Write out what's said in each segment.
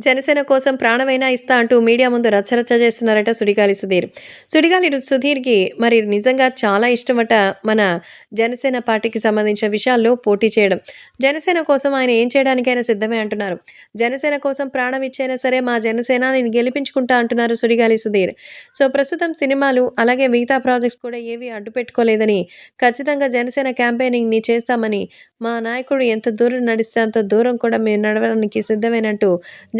జనసేన కోసం ప్రాణమైనా ఇస్తా అంటూ మీడియా ముందు రచ్చరచ్చ చేస్తున్నారట సుడిగాలి సుధీర్. సుడిగాలి సుధీర్కి మరి నిజంగా చాలా ఇష్టమట మన జనసేన పార్టీకి సంబంధించిన విషయాల్లో పోటీ చేయడం. జనసేన కోసం ఆయన ఏం చేయడానికైనా సిద్ధమే అంటున్నారు. జనసేన కోసం ప్రాణం ఇచ్చైనా సరే మా జనసేన నేను గెలిపించుకుంటా అంటున్నారు సుడిగాలి సుధీర్. సో ప్రస్తుతం సినిమాలు అలాగే మిగతా ప్రాజెక్ట్స్ కూడా ఏవి అడ్డు పెట్టుకోలేదని ఖచ్చితంగా జనసేన క్యాంపెయినింగ్ని చేస్తామని మా నాయకుడు ఎంత దూరం నడిస్తే అంత దూరం కూడా మేము నడవడానికి సిద్ధమేనంటూ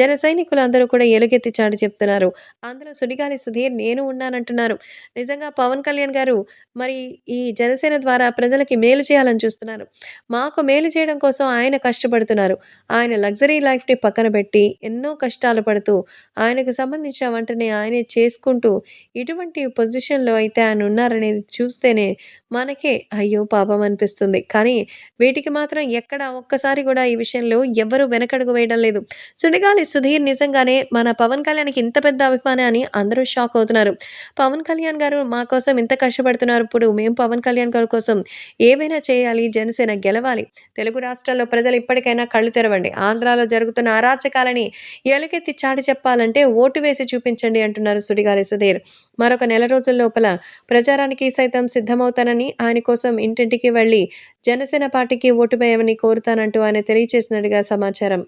జన సైనికులు అందరూ కూడా ఎలుగెత్తి చాటి చెప్తున్నారు. అందులో సుడిగాలి సుధీర్ నేను ఉన్నానంటున్నారు. నిజంగా పవన్ కళ్యాణ్ గారు మరి ఈ జనసేన ద్వారా ప్రజలకి మేలు చేయాలని చూస్తున్నారు. మాకు మేలు చేయడం కోసం ఆయన కష్టపడుతున్నారు. ఆయన లగ్జరీ లైఫ్ని పక్కన పెట్టి ఎన్నో కష్టాలు పడుతూ ఆయనకు సంబంధించిన వంటనే ఆయనే చేసుకుంటూ ఇటువంటి పొజిషన్లో అయితే ఆయన ఉన్నారనేది చూస్తేనే మనకే అయ్యో పాపం అనిపిస్తుంది. కానీ వీటికి మాత్రం ఎక్కడ ఒక్కసారి కూడా ఈ విషయంలో ఎవ్వరూ వెనకడుగు వేయడం లేదు. సుడిగాలి సుధీర్ నిజంగానే మన పవన్ కళ్యాణ్కి ఇంత పెద్ద అభిమాని అని అందరూ షాక్ అవుతున్నారు. పవన్ కళ్యాణ్ గారు మా కోసం ఇంత కష్టపడుతున్నారు. ఇప్పుడు మేము పవన్ కళ్యాణ్ గారి కోసం ఏవైనా చేయాలి జనసేన గెలవాలి. తెలుగు రాష్ట్రాల్లో ప్రజలు ఇప్పటికైనా కళ్ళు తెరవండి. ఆంధ్రాలో జరుగుతున్న అరాచకాలని ఎలుకెత్తి చాటి చెప్పాలంటే ఓటు వేసి చూపించండి అంటున్నారు సుడిగాలి సుధీర్. మరొక నెల రోజుల లోపల ప్రచారానికి సైతం సిద్ధమవుతానని ఆయన కోసం ఇంటింటికి వెళ్ళి జనసేన పార్టీకి ఓటు వేయమని కోరుతానంటూ ఆయన తెలియజేసినట్టుగా సమాచారం.